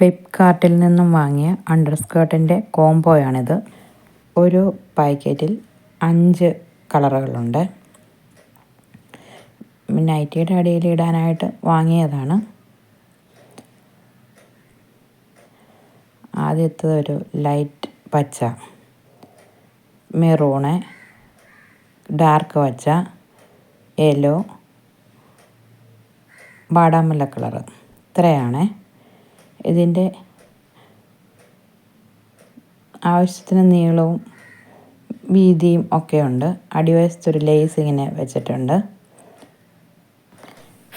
ഫ്ലിപ്കാർട്ടിൽ നിന്നും വാങ്ങിയ അണ്ടർ സ്കേർട്ടിന്റെ കോംബോയാണിത്. ഒരു പാക്കറ്റിൽ അഞ്ച് കളറുകളുണ്ട്. നൈറ്റിയുടെ അടിയിൽ ഇടാനായിട്ട് വാങ്ങിയതാണ്. ആദ്യത്തത് ഒരു ലൈറ്റ് പച്ച. മെറൂണ് ഡാർക്ക് പച്ച യെല്ലോ ബാടാമല്ല കളറ്. ഇത്രയാണ്. ഇതിന്റെ ആവശ്യത്തിന് നീളവും വീതിയും ഒക്കെ ഉണ്ട് അടിവശത്തൊരു ലേസ് ഇങ്ങനെ വെച്ചിട്ടുണ്ട്.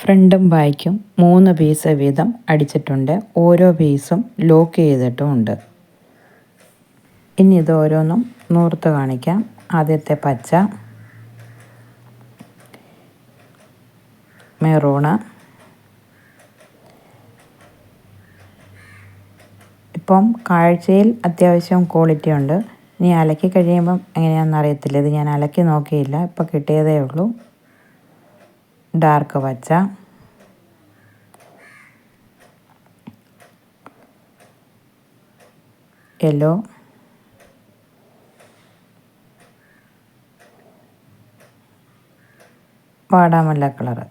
ഫ്രണ്ടും ബാക്കും മൂന്ന് പീസ് വീതം അടിച്ചിട്ടുണ്ട്. ഓരോ പീസും ലോക്ക് ചെയ്തിട്ടുമുണ്ട്. ഇനി ഇത് ഓരോന്നും നൂർത്ത് കാണിക്കാം. ആദ്യത്തെ പച്ച മെറൂണ് ഇപ്പം കാഴ്ചയിൽ അത്യാവശ്യം ക്വാളിറ്റി ഉണ്ട്. ഇനി അലക്കി കഴിയുമ്പം എങ്ങനെയാണെന്ന് അറിയത്തില്ല. ഇത് ഞാൻ അലക്കി നോക്കിയില്ല. ഇപ്പം കിട്ടിയതേ ഉള്ളൂ. ഡാർക്ക് പച്ച. യെല്ലോ വാടാമല്ല കളറ്.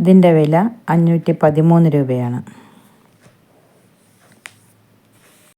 ഇതിന്റെ വില അഞ്ഞൂറ്റി പതിമൂന്ന് രൂപയാണ്.